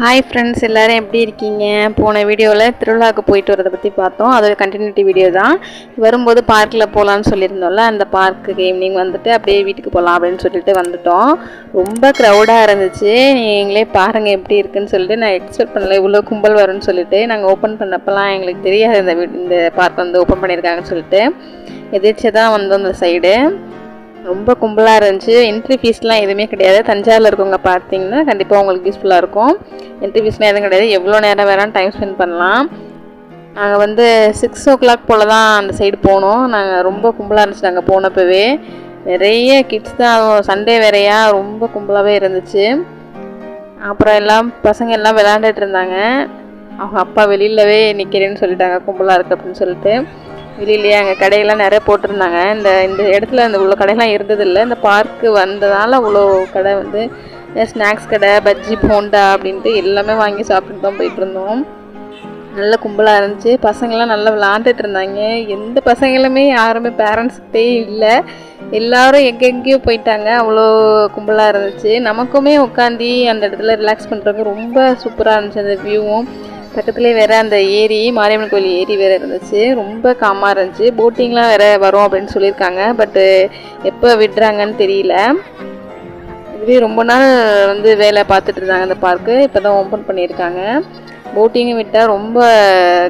Hi friends எல்லோரும் எப்படி இருக்கீங்க? போன வீடியோவில் திருவிழாவுக்கு போயிட்டு வரதை பற்றி பார்த்தோம். அதோட கண்டினியூட்டி வீடியோ தான். வரும்போது பார்க்கில் போகலான்னு சொல்லியிருந்தோம்ல அந்த பார்க்குக்கு ஈவினிங் வந்துட்டு அப்படியே வீட்டுக்கு போகலாம் அப்படின்னு சொல்லிட்டு வந்துட்டோம். ரொம்ப க்ரௌடாக இருந்துச்சு. நீங்களே பாருங்கள் எப்படி இருக்குன்னு சொல்லிட்டு நான் எக்ஸ்பெக்ட் பண்ணல. இவ்வளோ கும்பல் வரும்னு சொல்லிட்டு நாங்கள் ஓப்பன் பண்ணப்பெல்லாம் எங்களுக்கு தெரியாது. இந்த வீ இந்த பார்க் வந்து ஓப்பன் பண்ணியிருக்காங்கன்னு சொல்லிட்டு. எதிர்த்து தான் வந்தோம் அந்த சைடு ரொம்ப கும்பலாக இருந்துச்சு. என்ட்ரி ஃபீஸ்லாம் எதுவுமே கிடையாது. தஞ்சாவூரில் இருக்கவங்க பார்த்தீங்கன்னா கண்டிப்பாக உங்களுக்கு யூஸ்ஃபுல்லாக இருக்கும். என்ட்ரி ஃபீஸ்லாம் எதுவும் கிடையாது. எவ்வளோ நேரம் வேணாலும் டைம் ஸ்பெண்ட் பண்ணலாம். நாங்கள் வந்து சிக்ஸ் ஓ கிளாக் போல் தான் அந்த சைடு போனோம். நாங்கள் ரொம்ப கும்பலாக இருந்துச்சு நாங்கள் போனப்பவே. நிறைய கிட்ஸ் தான். சண்டே வேறையா? ரொம்ப கும்பலாகவே இருந்துச்சு. அப்புறம் எல்லாம் பசங்க எல்லாம் விளாண்டுட்டு இருந்தாங்க. அவங்க அப்பா வெளியிலவே நிற்கிறேன்னு சொல்லிட்டாங்க. கும்பலாக இருக்குது அப்படின்னு சொல்லிட்டு. வெளியிலேயே அங்கே கடையெல்லாம் நிறைய போட்டிருந்தாங்க. இந்த இந்த இடத்துல அந்த இவ்வளோ கடையெல்லாம் இருந்ததில்லை. இந்த பார்க்கு வந்ததால் அவ்வளோ கடை வந்து ஸ்நாக்ஸ் கடை பஜ்ஜி போண்டா அப்படின்ட்டு எல்லாமே வாங்கி சாப்பிட்டு தான் போயிட்டு இருந்தோம். நல்ல கும்பலாக இருந்துச்சு. பசங்களாம் நல்லா விளாண்டுட்டு இருந்தாங்க. எந்த பசங்களுமே யாருமே பேரண்ட்ஸ்கிட்டே இல்லை. எல்லாரும் எங்கெங்கேயோ போயிட்டாங்க. அவ்வளோ கும்பலாக இருந்துச்சு. நமக்குமே உட்காந்து அந்த இடத்துல ரிலாக்ஸ் பண்ணுறவங்க ரொம்ப சூப்பராக இருந்துச்சு அந்த வியூவும் பக்கத்துலேயே வேறு அந்த ஏரி மாரியம்மன் கோயில் ஏரி வேறு இருந்துச்சு. ரொம்ப காமாக இருந்துச்சு. போட்டிங்லாம் வேறு வரும் அப்படின்னு சொல்லியிருக்காங்க. பட்டு எப்போ விடுறாங்கன்னு தெரியல. இதுவே ரொம்ப நாள் வந்து வேலை பார்த்துட்டு இருந்தாங்க அந்த பார்க்கு இப்போ தான் ஓப்பன் பண்ணியிருக்காங்க. போட்டிங்கும் விட்டால் ரொம்ப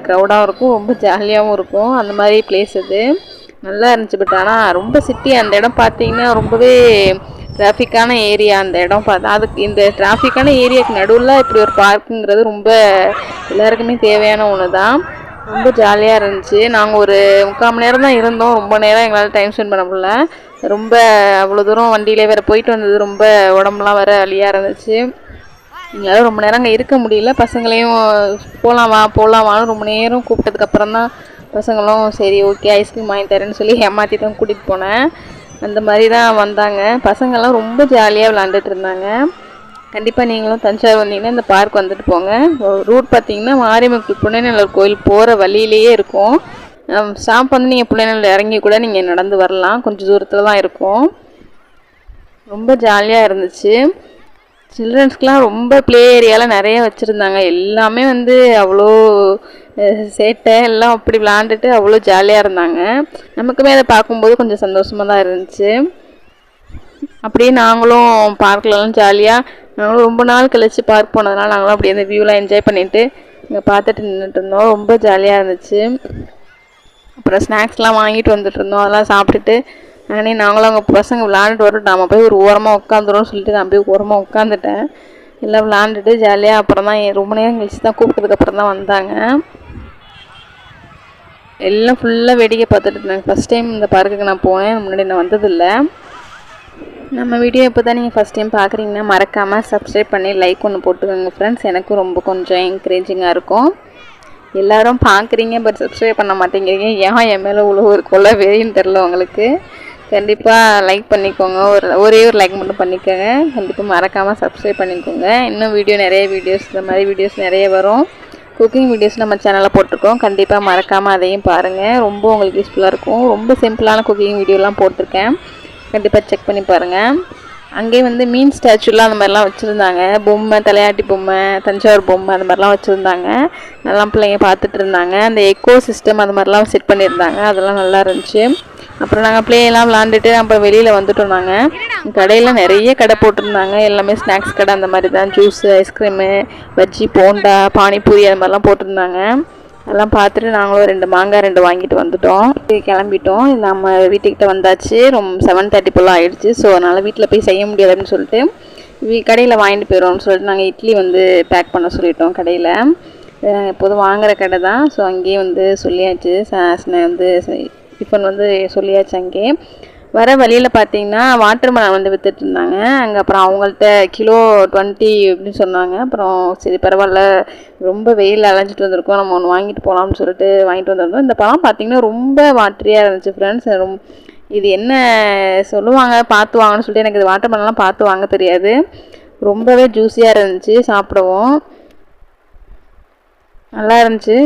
க்ரௌடாகவும் இருக்கும். ரொம்ப ஜாலியாகவும் இருக்கும். அந்த மாதிரி பிளேஸ் அது நல்லா இருந்துச்சு. பட் ஆனால் ரொம்ப சிட்டி அந்த இடம் பார்த்தீங்கன்னா ரொம்பவே டிராஃபிக்கான ஏரியா அந்த இடம் பார்த்தா அதுக்கு இந்த டிராஃபிக்கான ஏரியாவுக்கு நடுவில் இப்படி ஒரு பார்க்குங்கிறது ரொம்ப எல்லாருக்குமே தேவையான ஒன்று தான் ரொம்ப ஜாலியாக இருந்துச்சு. நாங்கள் ஒரு முக்கால் மணி நேரம் தான் இருந்தோம். ரொம்ப நேரம் எங்களால் டைம் ஸ்பெண்ட் பண்ண முடியல. ரொம்ப அவ்வளோ தூரம் வண்டியிலே வேறு போயிட்டு வந்தது. ரொம்ப உடம்புலாம் வேறு வழியாக இருந்துச்சு. எங்களால் ரொம்ப நேரம் அங்கே இருக்க முடியல. பசங்களையும் போகலாம் வா போகலாம் வான்னு ரொம்ப நேரம் கூப்பிட்டதுக்கப்புறம் தான் பசங்களும் சரி ஓகே ஐஸ்கிரீம் வாங்கி தரேன்னு சொல்லி ஏமாற்றி தான் கூட்டிகிட்டு போனேன். அந்த மாதிரி தான் வந்தாங்க. பசங்கள்லாம் ரொம்ப ஜாலியாக விளாண்டுட்டு இருந்தாங்க. கண்டிப்பாக நீங்களும் தஞ்சாவூர் வந்தீங்கன்னா இந்த பார்க் வந்துட்டு போங்க. ரூட் பார்த்தீங்கன்னா மாரியம்மன் புனைநல்லூர் கோயில் போகிற வழியிலேயே இருக்கும். ஸ்டாப் வந்து நீங்கள் புனைநல்லூர் இறங்கி கூட நீங்கள் நடந்து வரலாம். கொஞ்சம் தூரத்தில் தான் இருக்கும். ரொம்ப ஜாலியாக இருந்துச்சு. சில்ட்ரன்ஸ்க்கெலாம் ரொம்ப ப்ளே ஏரியாலாம் நிறைய வச்சுருந்தாங்க. எல்லாமே வந்து அவ்வளோ சேட்டை எல்லாம் அப்படி விளாண்டுட்டு அவ்வளோ ஜாலியாக இருந்தாங்க. நமக்குமே அதை பார்க்கும்போது கொஞ்சம் சந்தோஷமாக தான் இருந்துச்சு. அப்படியே நாங்களும் பார்க்லலாம் ஜாலியாக நாங்களும் ரொம்ப நாள் கழித்து பார்க் போனதுனால நாங்களும் அப்படியே அந்த வியூலாம் என்ஜாய் பண்ணிவிட்டு இங்கே பார்த்துட்டு நின்றுட்டு இருந்தோம். ரொம்ப ஜாலியாக இருந்துச்சு. அப்புறம் ஸ்நாக்ஸ்லாம் வாங்கிட்டு வந்துட்டு இருந்தோம். அதெல்லாம் சாப்பிட்டுட்டு அங்கே நாங்களும் அங்கே பசங்க விளாண்டுட்டு வரட்டும். நம்ம போய் ஒரு ஓரமாக உட்காந்துரும் சொல்லிட்டு நான் போய் ஓரமாக உட்காந்துட்டேன் எல்லாம் விளாண்டுட்டு ஜாலியாக அப்புறம் தான் ரொம்ப நேரம் கழிச்சு தான் கூப்பிட்டதுக்கப்புறம் தான் வந்தாங்க. எல்லாம் ஃபுல்லாக வேடிக்கை பார்த்துட்டு இருந்தாங்க. ஃபஸ்ட் டைம் இந்த பார்க்குக்கு நான் போனேன். முன்னாடி நான் வந்ததில்லை. நம்ம வீடியோ இப்போ தான் நீங்கள் ஃபஸ்ட் டைம் பார்க்குறீங்கன்னா மறக்காமல் சப்ஸ்கிரைப் பண்ணி லைக் ஒன்று போட்டுக்கோங்க ஃப்ரெண்ட்ஸ் எனக்கும் ரொம்ப கொஞ்சம் என்கரேஜிங்காக இருக்கும். எல்லோரும் பார்க்குறீங்க பட் சப்ஸ்கிரைப் பண்ண மாட்டேங்கிறீங்க. ஏன் என் மேலே உள்ள ஒரு வெறின்னு தெரில உங்களுக்கு. கண்டிப்பாக லைக் பண்ணிக்கோங்க. ஒரு ஒரே ஒரு லைக் மட்டும் பண்ணிக்கோங்க. கண்டிப்பாக மறக்காமல் சப்ஸ்கிரைப் பண்ணிக்கோங்க. இன்னும் வீடியோ நிறைய வீடியோஸ் இந்த மாதிரி வீடியோஸ் நிறைய வரும். குக்கிங் வீடியோஸ் நம்ம சேனலில் போட்டிருக்கோம். கண்டிப்பாக மறக்காமல் அதையும் பாருங்கள் ரொம்ப உங்களுக்கு யூஸ்ஃபுல்லாக இருக்கும். ரொம்ப சிம்பிளான குக்கிங் வீடியோலாம் போட்டிருக்கேன். கண்டிப்பாக செக் பண்ணி பாருங்கள் அங்கேயே வந்து மீன் ஸ்டாச்சுலாம் அந்த மாதிரிலாம் வச்சுருந்தாங்க. பொம்மை தலையாட்டி பொம்மை தஞ்சாவூர் பொம்மை அந்த மாதிரிலாம் வச்சுருந்தாங்க. நல்லா பிள்ளைங்க பார்த்துட்டு இருந்தாங்க. அந்த எக்கோ சிஸ்டம் அது மாதிரிலாம் செட் பண்ணியிருந்தாங்க. அதெல்லாம் நல்லா இருந்துச்சு. அப்புறம் நாங்கள் பிள்ளையெல்லாம் விளாண்டுட்டு அப்புறம் வெளியில் வந்துட்டோம் நாங்கள் கடையில் நிறைய கடை போட்டிருந்தாங்க. எல்லாமே ஸ்நாக்ஸ் கடை அந்த மாதிரி தான். Juice ice cream bajji bonda panipuri அது மாதிரிலாம் போட்டிருந்தாங்க. அதெல்லாம் பார்த்துட்டு நாங்களும் ரெண்டு மாங்காய் ரெண்டு வாங்கிட்டு வந்துட்டோம். கிளம்பிட்டோம். நம்ம வீட்டுக்கிட்ட வந்தாச்சு. ரொம்ப செவன் தேர்ட்டி போல் ஆகிடுச்சு ஸோ அதனால் வீட்டில் போய் செய்ய முடியாது அப்படின்னு சொல்லிட்டு கடையில் வாங்கிட்டு போயிடும்னு சொல்லிட்டு நாங்கள் இட்லி வந்து பேக் பண்ண சொல்லிட்டோம் கடையில். எப்போதும் வாங்குகிற கடை தான். ஸோ அங்கேயே வந்து சொல்லியாச்சு. வந்து டிஃபன் வந்து சொல்லியாச்சு அங்கே. வர வழியில் பார்த்தீங்கன்னா வாட்டர் மெலன் வந்து வித்துட்டு இருந்தாங்க அங்கே அப்புறம் அவங்கள்ட்ட கிலோ டுவெண்ட்டி அப்படின்னு சொன்னாங்க. அப்புறம் சரி பரவாயில்ல ரொம்ப வெயில் அலைஞ்சிட்டு வந்திருக்கோம். நம்ம ஒன்று வாங்கிட்டு போகலாம்னு சொல்லிட்டு வாங்கிட்டு வந்திருந்தோம். இந்த பழம் பார்த்திங்கன்னா ரொம்ப வாட்டரியாக இருந்துச்சு ஃப்ரெண்ட்ஸ் ரொம்ப இது என்ன சொல்லுவாங்க பார்த்து வாங்கன்னு சொல்லிட்டு எனக்கு இது வாட்டர் மெலன்லாம் பார்த்து வாங்க தெரியாது. ரொம்பவே ஜூஸியாக இருந்துச்சு சாப்பிடவும். நல்லா இருந்துச்சு.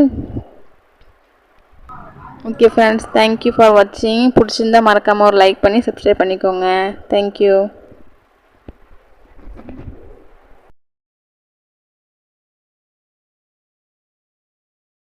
ஓகே ஃப்ரெண்ட்ஸ் தேங்க்யூ ஃபார் வாட்சிங் பிடிச்சிருந்தா மறக்காமல் ஒரு லைக் பண்ணி சப்ஸ்கிரைப் பண்ணிக்கோங்க. தேங்க்யூ